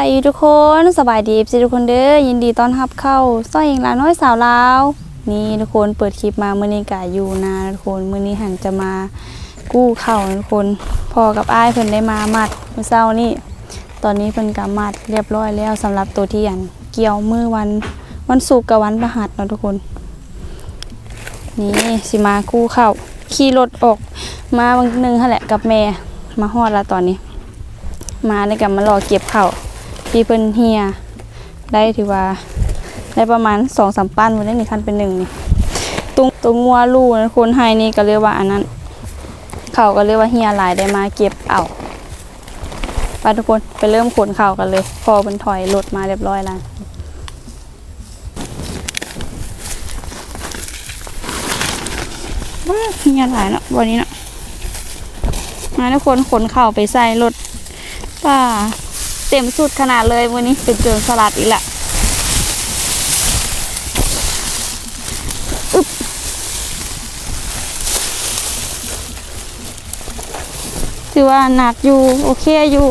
บายดีทุกคนสบายดีสิทุกคนเด้อยินดีต้อนรับเข้าซ้อยเองลาน้อยสาวลาวนี่ทุกคนเปิดคลิปมาเมื่อนี้กะอยู่นาทุกคนเมื่อนี้หันจะมากู้เข่าทุกคนพอกับอ้ายเพิ่นได้มามัดเมื่อเช้านี่ตอนนี้เพิ่นกำมัดเรียบร้อยแล้วสำหรับตัวที่อันเกี่ยวมือวันวันศุกร์กับวันพฤหัสเนาะทุกคนนี่สิมากู้เข่าขี่รถออกมาบางนึงแหละกับแม่มาฮอดแล้วตอนนี้ มาในกับมารอเก็บเข่า ปีเพิ่นเฮียได้ถือว่าได้ประมาณสองสามปั้นวันนี้นี่คันเป็นหนึ่งนี่ตรงตรงงัวลูกนะคนไฮนี่ก็เรียกว่าอันนั้น เขาก็เรียกว่าเฮียหลายได้มาเก็บเอาไปทุกคนไปเริ่มขนเข่ากันเลย พอเป็นถอยรถมาเรียบร้อยแล้วว้าเฮียหลายเนาะวันนี้เนาะมาทุกคนขนเข่าไปใส่รถป้า เต็มสุดขนาดเลยวันนี้เป็นโจรสลัดอีกละอึ๊บถือว่าหนักอยู่ โอเคอยู่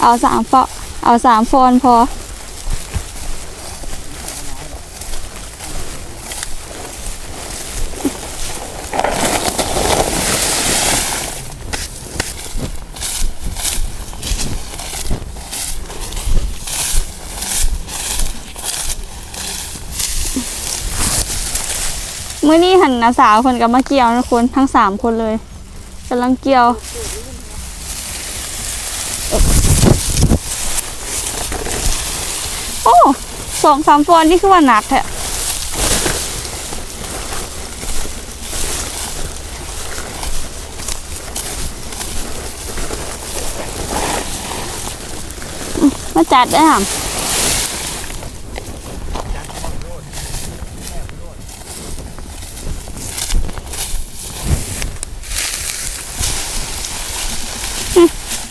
เอาสามฟอเอาสามฟอนพอ เมื่อนี้หันนาสาวคนกับมาเกี่ยวนะคนทั้งสามคนเลยกำลังเกี่ยวโอ้สองสามฟอนนี่คือว่าหนักแท้มมาจัดได้หรอ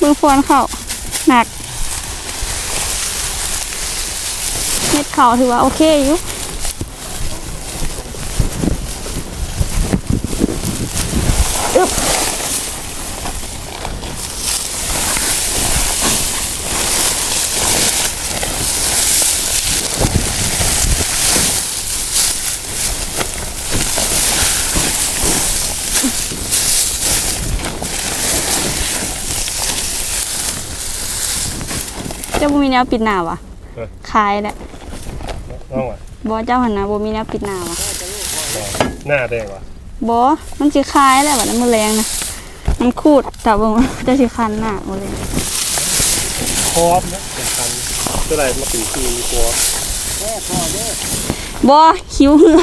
มือพวนเข่าหนักเม็ดเข่าถือว่าโอเคอยู่อึ๊บ มีแนวปิดหน้าวะเออ ขายแหละน้องอะบอเจ้าหันนะบ่มีแนวปิดหน้าวะหน้าแดงวะบอมันสิคายแหละแบบนั้นมือแรงนะมันคูดแต่ว่ามันจะสิคันหน้าบ่เลยครอบนะเป็นคันเท่าไหรมาถึงทีมีตัวบอคิ้วเหือ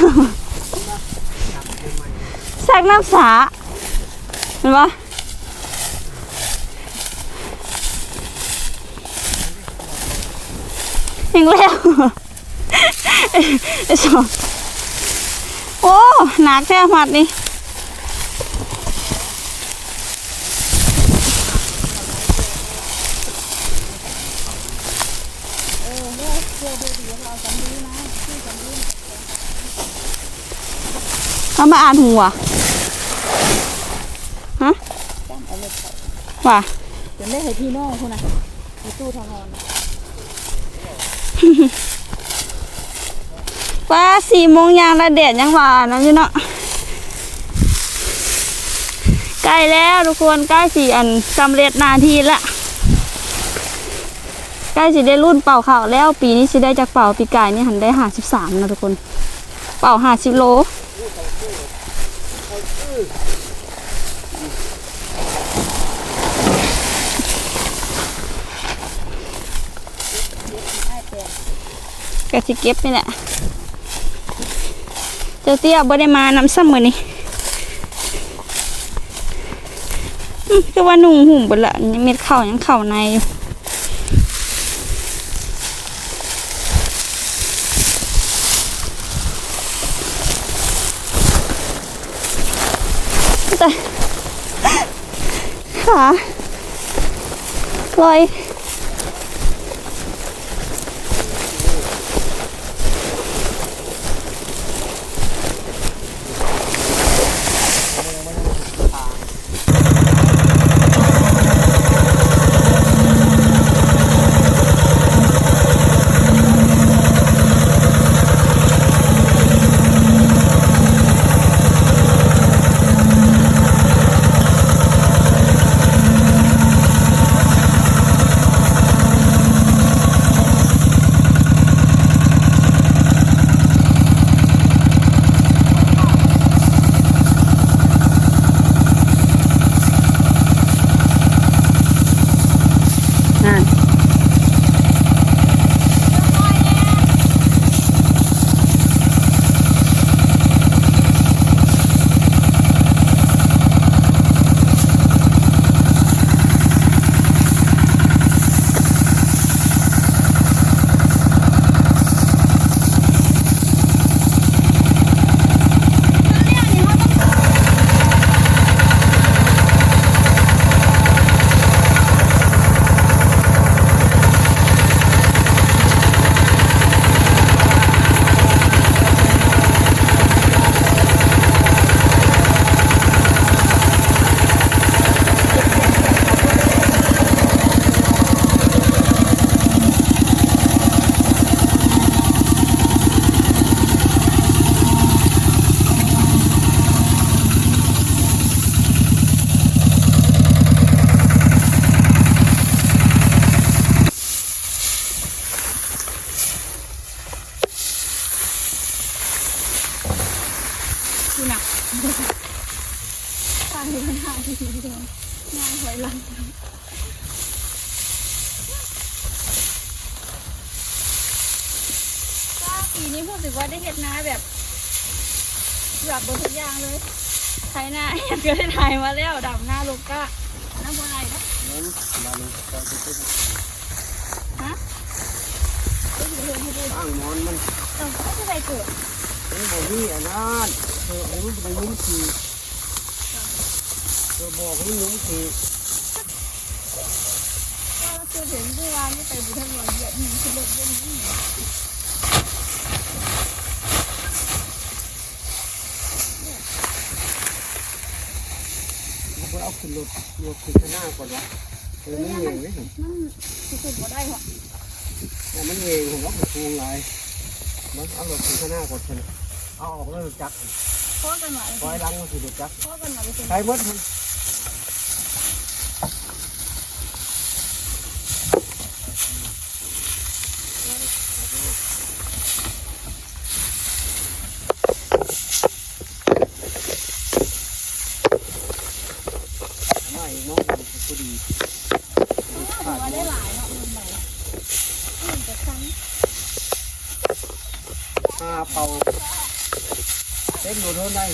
สักน้ำสาเห็นปะ ยังแล้วไอ้สองโอ้หนักแท้หมัดนี่เอามาอ่านหัวฮะว่าจนได้ให้พี่น้องคนน่ะในตู้ทองนอน ว่าสี่โมงยางระเด็ดยังหวานนะอยู่เนาะใกล้แล้วทุกคนใกล้สี่อันสำเร็จนาทีละใกล้สิได้รุ่นเป่าข่าวแล้วปีนี้สิได้จากเป่าปีกายนี่หันได้ห้าสิบสามนะทุกคน เป่าห้าสิบโล ก็สิเก็บนี่แหละเจ้าเตี้ยบ่ได้มานำซ้ำมือนี่อื้อคือว่านุ่งหุ่มบดละยังเม็ดเข่ายังเข่าในอยู่แต่ขาลอย ก็อยู่เรื่องให้ดูตั้งนอนมันเออไม่ใช่ใครเกิดมันบอกนี่อันนั้นเธอเอามันไปยุ่งขี่เธอบอกให้ยุ่งขี่ก็คือถึงเมื่อวานนี่ไปบุญทนเหยียบหินขึ้นรถเล่นนี่มันก็เอาขึ้นรถรถขึ้นข้างหน้าก่อนวะเออมันเองไหมผมมันสุดๆบ่ได้หรอ กแต่มันเองผมว่าผมทูงไรมันเอารถขึ้นข้างหน้าก่อนเถอะเอาออกแล้วรถจักรพ่อกันหน่อยปล่อยหลังมันคือรถจักรพ่อกันหน่อยไปเป็นใช้หมดมันไม่มองกันก็ดี ถือว่าได้หลายเนาะเงินไหนหนึ่งจะครั้ง ห้าเป่าเต็มรถเท่า ไหร่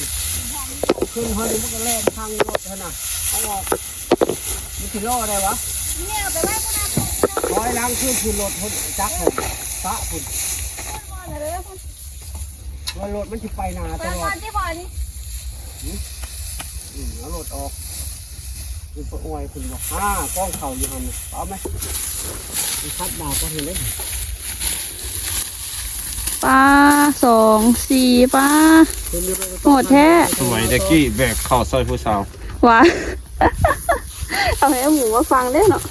ขึ้นเฮ้ยมันก็แล่นทางรถเท่าน่ะเอาออกมันคือล่อได้วะเนี่ยเอาไปไว้ก็น่าสนร้อยล้างขึ้นคือรถพุ่นจักผมตะพุ่นก่อนเลยแล้วคุณว่ารถมันจะไปหนาไปตลก่ออดนที่บ่อนี่อืมเอารถออกคือปะอวยคุณบอกห้ากล้องเข่าอยู่หันน่ะเอาไหมมันคัดดาวก็เห็นเลย ปลาสองสี่ปลาเห็นอยู่เลยโหดแท้สมัยตะกี้แบกข้าวซอยผู้สาวหวานเอาให้เอาหมูมาฟังได้เนาะ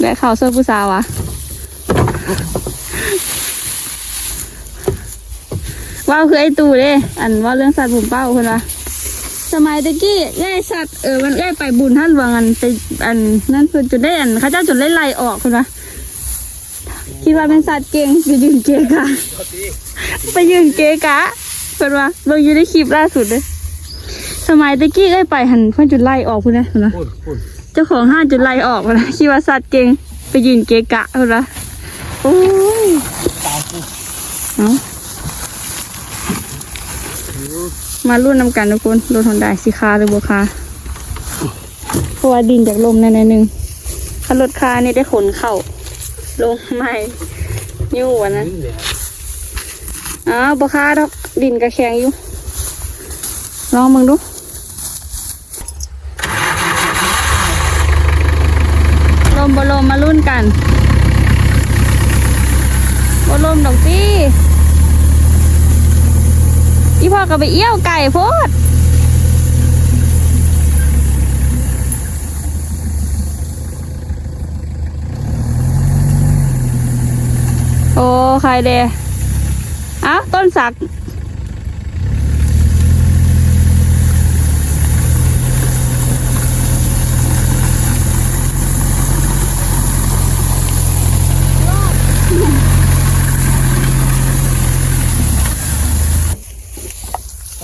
แบกข่าวเสื้อผู้สาวอะว่าวคือไอ้ตู่เด้อันว่าเรื่องสัตว์ผมเป้าคนว่าสมัยตะกี้ย่ายสัตว์เออมันย่ายไปบุญท่านวางันไปอันนั่นคือจุดได้อันเขาเจ้าจุดไล่ไล่ออกคนว่า คิดว่าเป็นสัตว์เก่งไปยืนเกะกะไปยืนเกะกะเพิ่นว่าเบิ่งอยู่ในคลิปล่าสุดเลยสมัยตะกี้เอ้ยไปหันเพื่อนจุดไล่ออกพุ่นนะเห็นปะพุ่นพุ่นเจ้าของห้างจุดไล่ออกพุ่นนะคิดว่าสัตว์เก่งไปยืนเกะกะพุ่นนะโอ้ยตายพุ่นเอามารุ่นนำกันทุกคนรถฮอนด้าสีคาหรือบัวคาเพราะว่าดินจากลมในในหนึ่งถ้ารถคานี่ได้ขนเข่า ลงใหม่อยู่วันนั้นนี่แหละอ้าวบัวคาดอกดินกระแข็งอยู่ ลองมึงดูลมบลมมารุ่นกันบลมดอกตี้อีพ่อก็ไปเอี้ยวไก่โพดโอ้ใครเดอ้าวต้นสัก ขอ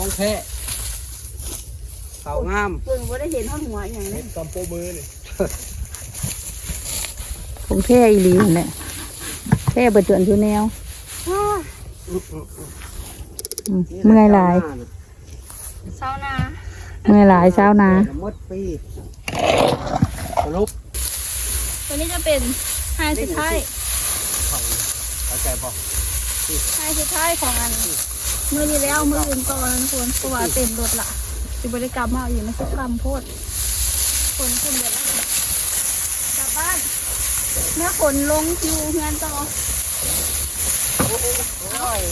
งแท้เข่างามเพิ่งบ่ได้เห็นท่อนหัวอย่างนี้กำโปมือนี่ ผมเท่อีหลีนั่นแหละ เท่เบิดจวนอยู่แนวอืมเมื่อยหลายเช้านาเมื่อยหลายเช้านะมดปีสรุปตัวนี้จะเป็นไฮสุดท้ายเขาเข้าใจป่ะไฮสุดท้ายของอันเมื่อนี้แล้วเมื่ออื่นต่อนะทุกคนเพราะว่าเต็มรถละสิบริกรรมมาอยู่ในสักคำโพดคนคนเดียวแล้วกลับบ้านเมื่อขนลงคิวงานต่อโอ้ย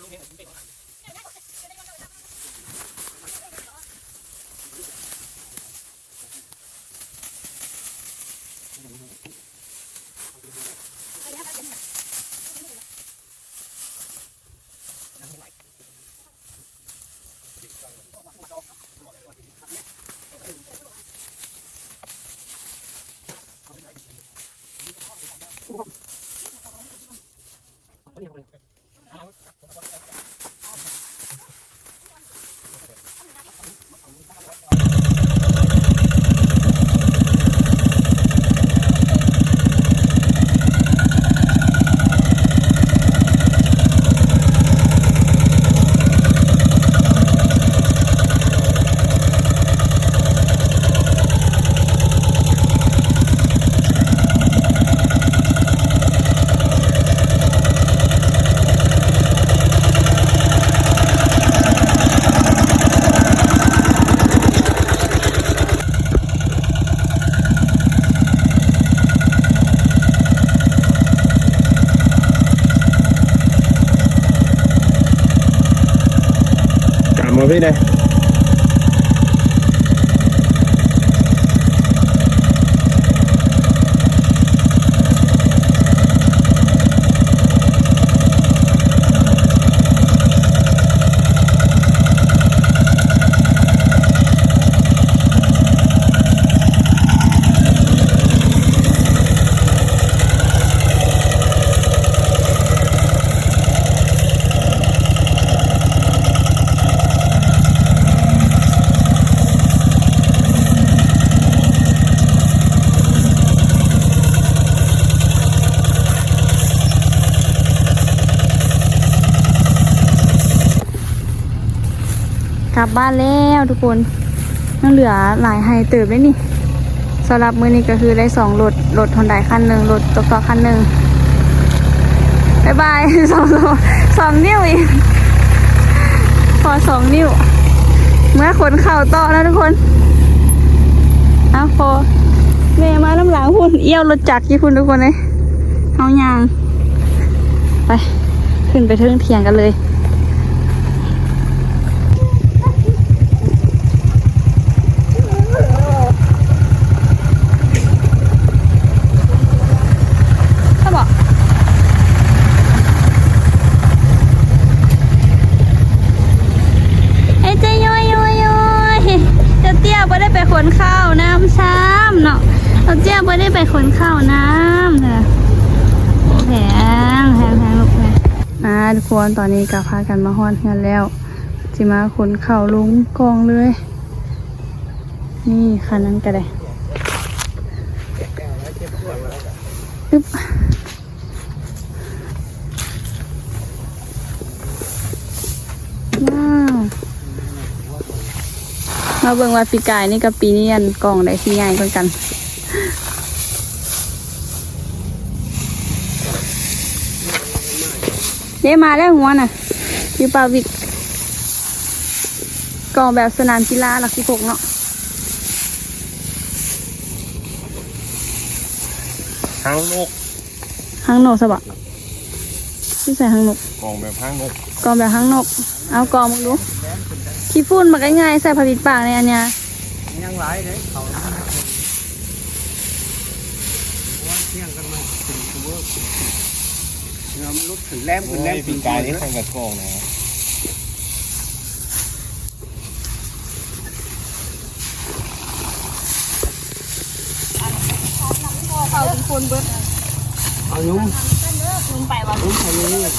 两瓶已经被我砍。 บบ้านแล้วทุกคนยังเหลือหลายไฮเติบเลยนี่สำหรับมือนี้ก็คือได้สองรถรถฮอนไดคันหนึ่งรถตกต่อคันหนึ่งบายบายสองสองสองนิ้วอีกพอสองนิ้ว เมื่อขนเข่าต่อแล้วทุกคนเอาพอเมย์มาน้ำหลังพุ่นเอี้ยวรถจักรยี่พุ่นทุกคนเลยเอายาง ไป ขึ้นไปเทิงเถียงกันเลย ถ้าบอกไอ้เจ๊ย้อยย้อยย้อยเจ้าเตี้ยไม่ได้ไปขนข้าวน้ำซ้ำเนาะเจ้าเตี้ยไม่ได้ไปขนข้าวน้ำเถอะแพงแพงแพงลูกแพงอ่าทุก คนตอนนี้กับพากันมาฮอนกันแล้วจิมาขนเข้าวลงกองเลย นี่คันนั้นก็ได้อึ๊บว้าวมาเบิ่งว่าปีกายนี่กับปีนี้อันกล่องได้ที่ใหญ่กว่ากัน เด้มาแล้วหัวน่ะอยู่ปาวิกกล่องแบบสนามกีฬาหลักสิบหกเนาะหางนกหางนกสบะที่ใส่หางนกกองแบบหางนกกล่องแบบหางนก เอากล่องมึงดูขี้ฝุ่นมาง่ายๆใส่ผลิตปากในอันเนี้ยยังหลายเลยเขาวันเที่ยงกันมาถึงตัว เงือมลุกถึงแรมถึงแรมปีกายนี่ทางกระทงนะเขาเป็นคนเบิดเอายุ่มลงไปว่ายุ่มไปเลย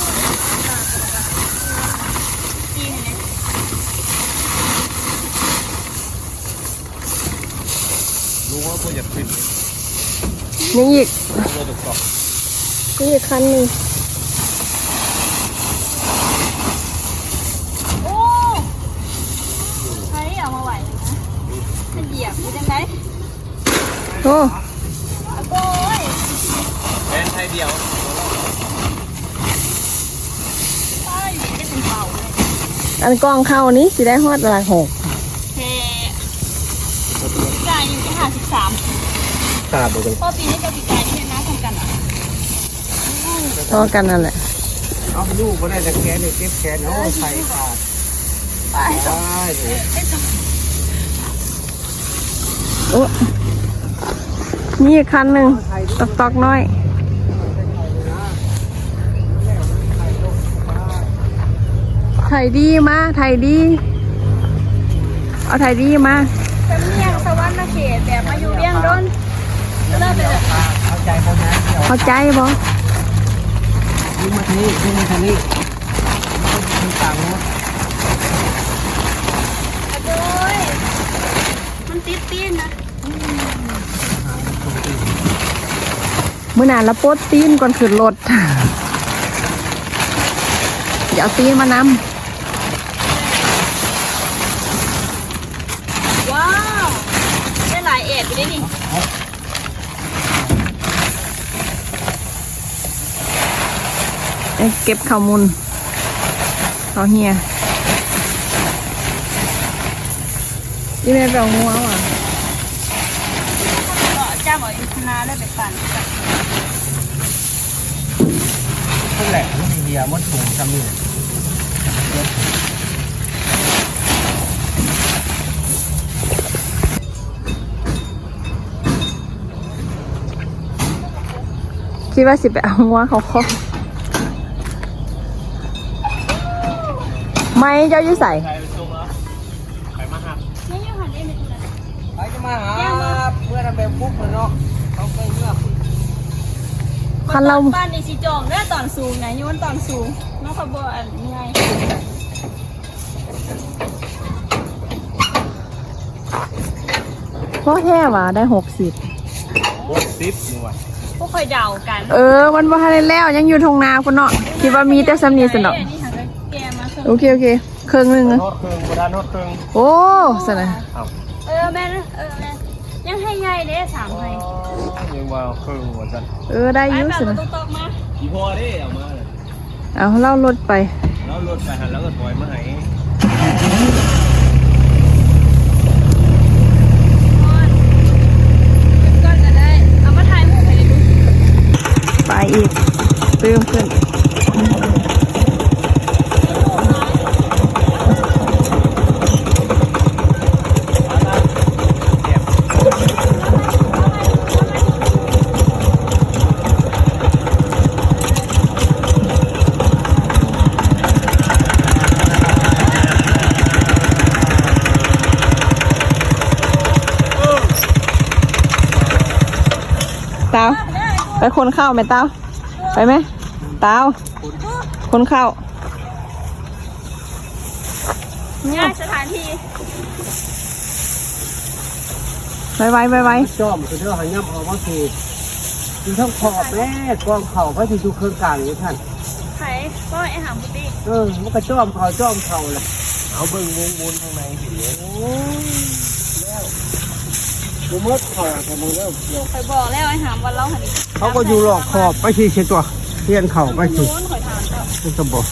รู้ว่าพวกอยากขึ้นนี่อีกนี่อีกคันหนึ่ง โอ้ใช้เอามาไหวเลยนะจะเหยียบมันจะไหน โอ้โอ้ยแทนไทยเดียวใช่ไม่เป็นเบาเลยอันกองเข้านี้สิได้ฮอดหลายหกเฮ้จ่ายอยู่ที่ห้าสิบสามขาดหมดเลยพอปีนี้กับปีกายที่น้าทำกันอะต่อกันนั่นแหละเอาลูกมาได้แต่แขนเนี่ยเก็บแขนเอาใส่ขาดไปได้เลยโอ้ นี่อีกคันหนึ่งตอกตอกๆน้อยไทยดีมาไทยดี เอาไทยดีมาสำเนียงสวรรค์เขตแบบมาอยู่เวียงดนก็เริ่มเป็นแบบเอาใจเขานะเดี๋ยวเข้าใจบ่ยิงมาทางนี้ยิงมาทางนี้ยิงต่างรถ โดยมันติดตีนนะ มื่อหนานละโปดตีนก่อนขึ้นรถอย่าเอาตีนมานว้าวได้หลายเอ็ดไปได้นี่ำเอ้ยเก็บข้าวมุนเขาเฮียยี่แม่ไปเอางัวว่ะก็จ้างเอาอยู่คณะแล้วไปปั่นกัน คน แหลกมันมีเดียมันสูงจำนี่คิดว่าสิไปเอางัวเขาคอไม่เจ้าอยู่ใส่ใครไปส่งแล้วใครมาหักนี่ยังหันได้ไหมคุณไปจะมาหาเพื่อนเอาไปปุ๊บเลยเนาะเขาไปเมื่อ คันเราบ้านในสีจองได้ตอนสูงไงย้อนตอนสูงน้องขบอันไงพ่อแท้ว่ะได้หกสิบโคตรซิปนี่ว่ะพวกคอยเดากันเออมันว่าได้แล้วยังอยู่ทงนาคุณเนาะคิดว่ามีแต่สำนีสนอกนี่หางแกมาสโอเคโอเคเครื่องหนึงอะโทษเครื่องบ่ได้โทษเครื่องโอ้สนะเอ้าเออแม่เออแม่ยังให้ใหญ่เด้สามให้ยัง ว่าเครื่องว่าจันเออได้ไปอยุ่แบบสนะตุ๊กตกมาอีพอเด้เอามาเลยเอาเล่ารถไปแล้วรถไปหันแล้วก็ถอยมาให้ก่อนก็ได้เอามาถ่ายรูปให้ดูไปอีกเติมขึ้น ไปคนเข้าไหมเตาไปไหมเตาคนเข้าง่ายสถานที่ไวไวไวไวจอมคือเรื่องหันย่ำเอามาคือคือทั้งขอบแม่กองเข่าพระที่ดูเครื่องกลางอยู่ท่านไข่ก็ไอหามบุตรีเออมันก็จอมเขาจอมเขาแหละเอาเบิ่งวงวนข้างในสิเด้อโอ้ยแล้ว กูมดเขาแต่มึงเริ่มอยู่ไปบอกแล้วไอหามวันเล่าหันเขาก็อยู่หลอกขอบไปสิเชตัวเทียนเข่าไปสินู้นข่อยถามเจ้ามันก็บอก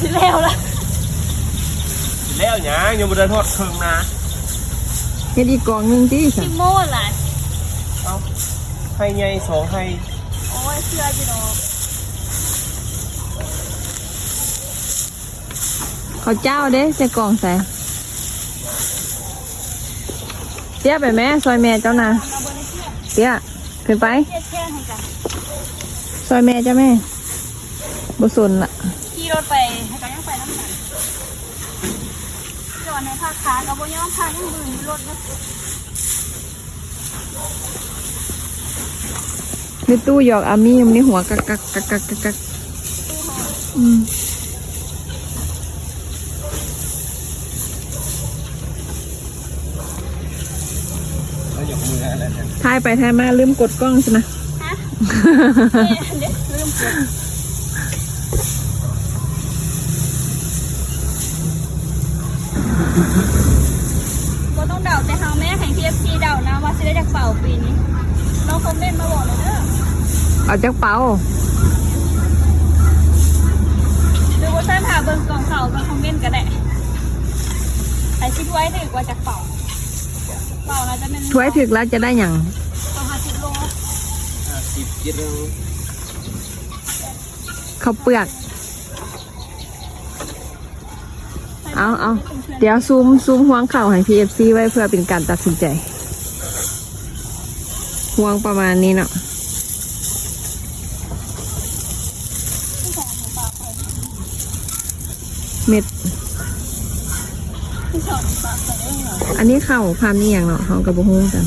ที่แล้วละแล้วหยังยังบ่ได้โทษเครื่องนะเฮ็ดอีกกล่องหนึงที่สัที่โม่ล่ะเอาให้ใหญ่สองให้โอ้ยเสื้อจีโนเขาเจ้าเด้จะกล่องใส่ เตี้ยไปแม่ซอยแม่เจ้านาเอาบนในเสื้อเตี้ยขึ้นไปซอยแม่เจ้าแม่บ่สนละขี่รถไปให้กันยังไปน้ำหนักจอดในภาคค้ากับโบย่อมพายังบืนอรถนะในตู้หยอกอามี่มันนี่หัวกักกักกักกักกักกักอืม แล้วยกมืออะไรเนี่ย ทายไปทายมาลืมกดกล้องสินะฮะเดี๋ยวลืมกดก็ต้องเดาแต่ทางแม่แข่ง TFC เดานะว่าจะได้จากเป่าปีนี้เราคอมเมนต์มาบอกเลยเด้อเอาจากเป๋าหรือว่าใช่ผ่าเบิ่งกล่องเข่ากับคอมเมนต์ก็ได้ไอชิดไว้ถึกว่าจากเป่าเป่าแล้วจะเป็นถ้วยถึกแล้วจะได้อย่าง ประมาณสิบโล ห้า สิบกิโลข้าวเปลือก เอาเอาเดี๋ยวซูมซูมห่วงเข่าให้ PFC ไว้เพื่อเป็นการตัดสินใจห่วงประมาณนี้เนาะเม็ด อันนี้เข่าพันนี่อย่างเนาะเขากระบอกฮู้กัน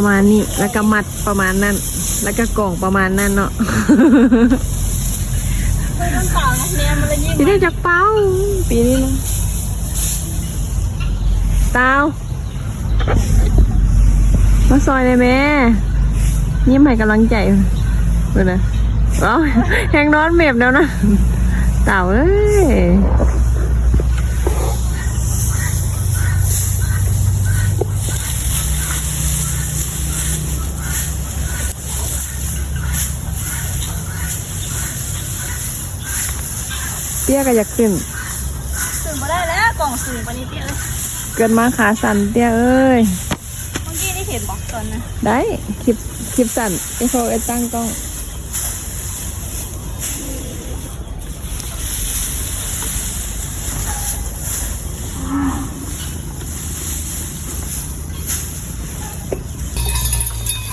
ประมาณนี้ แล้วก็มัดประมาณนั้น แล้วก็กล่องประมาณนั้นเนาะไม่ต้องเป่านะเนี่ยมันเลยยิ่งปีนี้จากเป้าปีนี้นะตาวมาซอยเลยแม่ยิ้มให้กำลังใจเพื่อนนะเอาแหงนอนเม็บแล้วนะเต่าเอ้ย ตี้ยก็อยากขึ้นสื่อมาได้แล้วกล่องสื่อปนิเตี้ยเลยเกิดมาขาสั่นเตี้ยเอ้ยเมื่อกี้ได้เห็นบอกตอนนะได้คลิปคลิปสั่นไอโฟไอตั้งกล้อง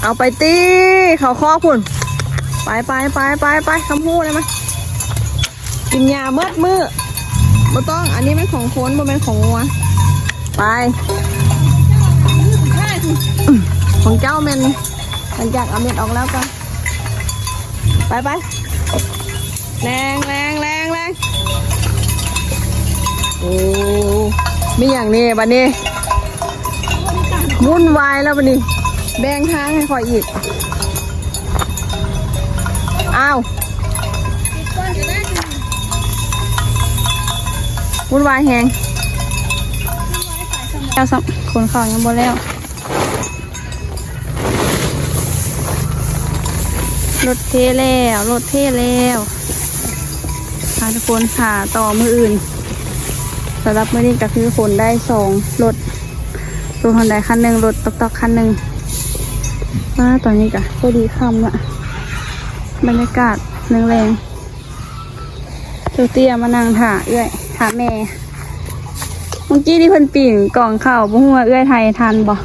เอาไปตีเขาคอคุณ ไปไปไปไปไปคำพูดเลยไหม กินยาเมื่อมือบ่ต้อง อันนี้เป็นของคนบ่เป็นของงัว ไป ของเจ้าเมนหลังจากเอาเม็ดออกแล้วก็ไปไปแรงแรงแรงแรงโอ้มีอย่างนี้บันนี้วุ่นวายแล้วบันนี้ แบ่งทางให้คอยอีก อ้าว วุ่นวายแหงแล้วสักคนเขายังบ่แล้ว รถเทแล้ว รถเทแล้วพาทุกคนหาต่อมืออื่นสำหรับมือนี้ก็คือคนได้สองรถรถฮอนไดคันหนึ่งรถตอกตอกคันหนึ่งมาตอนนี้ก็พอดีค่ำละบรรยากาศแรงๆเจ้าเตี้ยมานั่งถ่าเอื้อย ถ่าแม่เมื่อกี้ที่เพิ่นปีนกล่องข้าวบ่ฮู้ว่าเอื้อยไทยทันบ่